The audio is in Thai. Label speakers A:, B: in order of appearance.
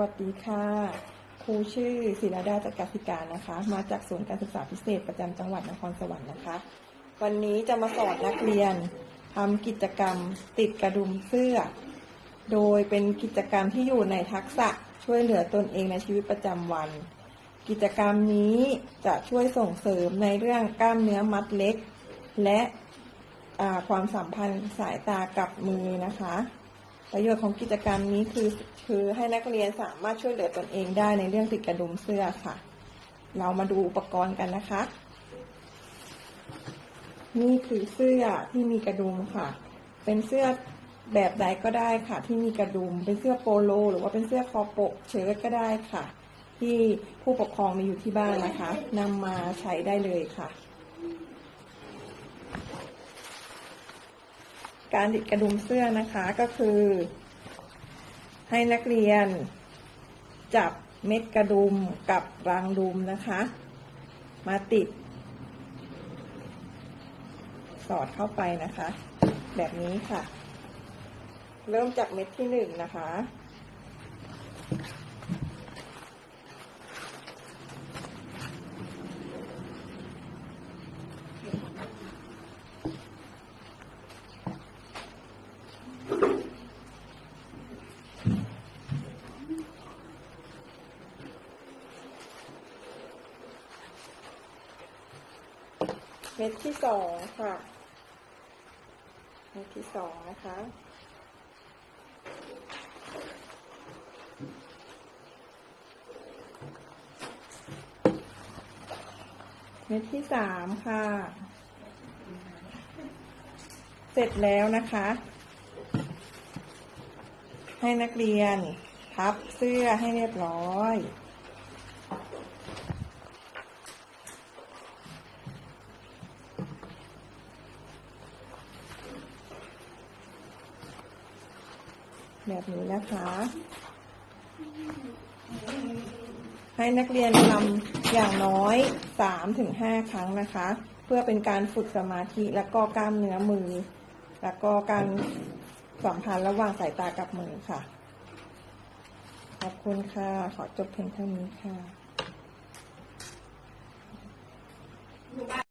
A: วัสดีค่ะ ครูชื่อศิรดาจักรศิการนะคะ มาจากศูนย์การศึกษาพิเศษประจำจังหวัดนครสวรรค์นะคะ วันนี้จะมาสอนนักเรียนทำกิจกรรมติดกระดุมเสื้อ โดยเป็นกิจกรรมที่อยู่ในทักษะช่วยเหลือตนเองในชีวิตประจำวัน กิจกรรมนี้จะช่วยส่งเสริมในเรื่องกล้ามเนื้อมัดเล็ก และความสัมพันธ์สายตากับมือนะคะ ประโยชน์ของกิจกรรมนี้คือคือให้นักเรียนสามารถช่วยเหลือตนเองได้ในเรื่องติดกระดุมเสื้อค่ะ เรามาดูอุปกรณ์กันนะคะ นี่คือเสื้อที่มีกระดุมค่ะ เป็นเสื้อแบบใดก็ได้ค่ะ ที่มีกระดุม เป็นเสื้อโปโล หรือว่าเป็นเสื้อคอปกเชิ้ตก็ได้ค่ะ ที่ผู้ปกครองมีอยู่ที่บ้านนะคะนำมาใช้ได้เลยค่ะ การติดกระดุมเสื้อนะคะก็คือ ให้นักเรียน จับเม็ดกระดุมกับรางดุมนะคะ มาติด สอดเข้าไปนะคะ แบบนี้ค่ะ เริ่มจากเม็ดที่หนึ่งนะคะ เม็ดที่สองค่ะ เม็ดที่สองนะคะ เม็ดที่สามค่ะ เสร็จแล้วนะคะ ให้นักเรียนพับเสื้อให้เรียบร้อย แบบนี้นะคะ ให้นักเรียนทำอย่างน้อยสามถึงห้าครั้งนะคะ เพื่อเป็นการฝึกสมาธิและก็กล้ามเนื้อมือ แล้วก็การ สัมพันธ์ระหว่างสายตากับมือค่ะ ขอบคุณค่ะ ขอจบเพียงเท่านี้ค่ะ